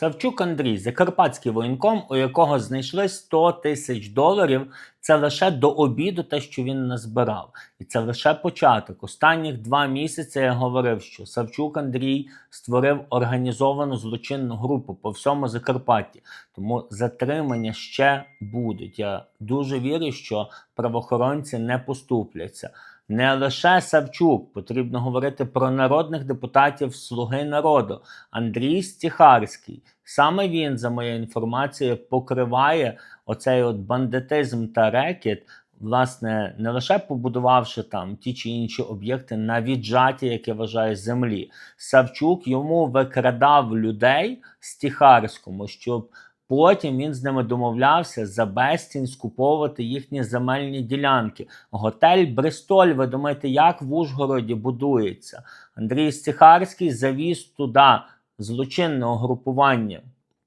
Савчук Андрій, закарпатський воєнком, у якого знайшли 100 тисяч доларів. Це лише до обіду, те, що він назбирав. І це лише початок. Останніх два місяці я говорив, що Савчук Андрій створив організовану злочинну групу по всьому Закарпатті. Тому затримання ще будуть. Я дуже вірю, що правоохоронці не поступляться. Не лише Савчук, потрібно говорити про народних депутатів Слуги народу. Андрій Стіхарський. Саме він, за моєю інформацією, покриває оцей от бандитизм та рекет, власне, не лише побудувавши там ті чи інші об'єкти на віджаті, як я вважаю, землі. Савчук йому викрадав людей Стіхарському, щоб Потім він з ними домовлявся за безцінь скуповувати їхні земельні ділянки. Готель Бристоль, ви думаєте, як в Ужгороді будується? Андрій Стихарський завіз туди злочинне угрупування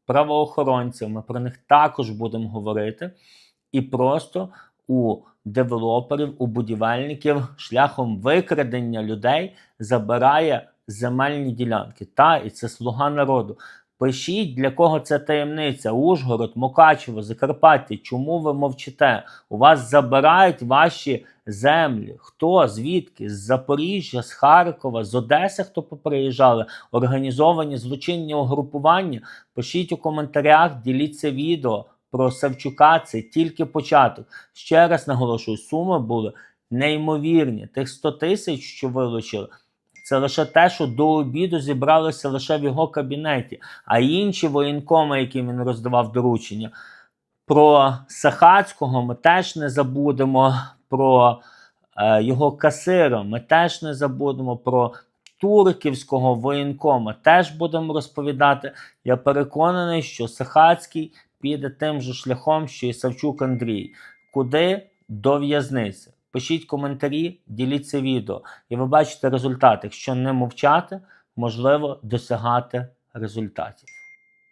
правоохоронців. Ми про них також будемо говорити. І просто у девелоперів, у будівельників шляхом викрадення людей забирає земельні ділянки. Та і це слуга народу. Пишіть, для кого це таємниця. Ужгород, Мукачево, Закарпаття. Чому ви мовчите? У вас забирають ваші землі. Хто? Звідки? З Запоріжжя, з Харкова, з Одеси, хто поприїжджали, організовані злочинні угрупування. Пишіть у коментарях, діліться відео про Савчука. Це тільки початок. Ще раз наголошую, суми були неймовірні. Тих 100 тисяч, що вилучили. Це лише те, що до обіду зібралося лише в його кабінеті. А інші воєнкоми, яким він роздавав доручення, про Сахацького ми теж не забудемо. Про е, його касира ми теж не забудемо. Про турківського воєнкома теж будемо розповідати. Я переконаний, що Сахацький піде тим же шляхом, що і Савчук Андрій. Куди? До в'язниці. Пишіть коментарі, діліться відео, і ви бачите результат. Якщо не мовчати, можливо досягати результатів.